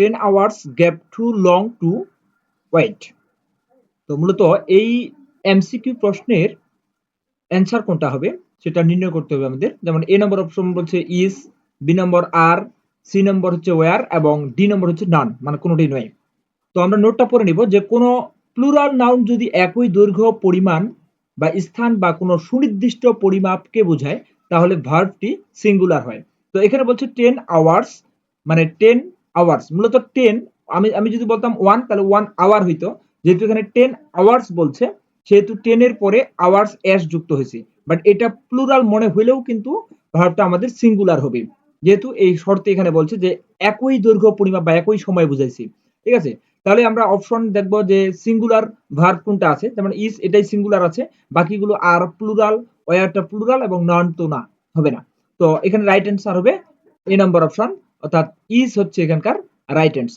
Ten hours gap too long to wait তো মূলত এই এমসিকিউ প্রশ্নের অ্যান্সার কোনটা হবে? সেটা নির্ণয় করতে হবে আমাদের। যেমন এ নম্বর অপশন বলছে ইস বি নম্বর আর সি নম্বর হচ্ছে ওয়ার এবং ডি নম্বর হচ্ছে নান মানে কোনোটাই নয়। তো আমরা নোটটা পড়ে নিব যে কোনো প্লুরাল নাউন যদি একই দৈর্ঘ্য, পরিমাণ বা স্থান বা কোনো সুনির্দিষ্ট পরিমাপকে বোঝায়, তাহলে ভার্বটি সিঙ্গুলার হয়। তো এখানে বলছে টেন আওয়ার্স মানে টেন আওয়ার্স মূলত টেন আমি আমি যদি বলতাম ওয়ান তাহলে ওয়ান আওয়ার হইতো। যেহেতু এখানে টেন আওয়ার্স বলছে, সেহেতু টেনের পরে আওয়ার্স এস যুক্ত হয়েছে। বাট এটা প্লুরাল মনে হইলেও কিন্তু ভার্বটা আমাদের সিঙ্গুলার হবে। যেহেতু এই শর্তে এখানে বলছে যে একই দৈর্ঘ্য, পরিমাপ বা একই সময় বুঝাইছি। ঠিক আছে? তাহলে আমরা অপশন দেখব যে সিঙ্গুলার ভার্ব কোনটা আছে? যেমন ইস এটাই সিঙ্গুলার আছে। বাকিগুলো আর প্লুরাল ওয়ারটা প্লুরাল এবং নন তো না, হবে না। তো এখানে রাইট অ্যান্সার হবে এ নম্বর অপশন অর্থাৎ ইস হচ্ছে এখানকার রাইট অ্যান্সার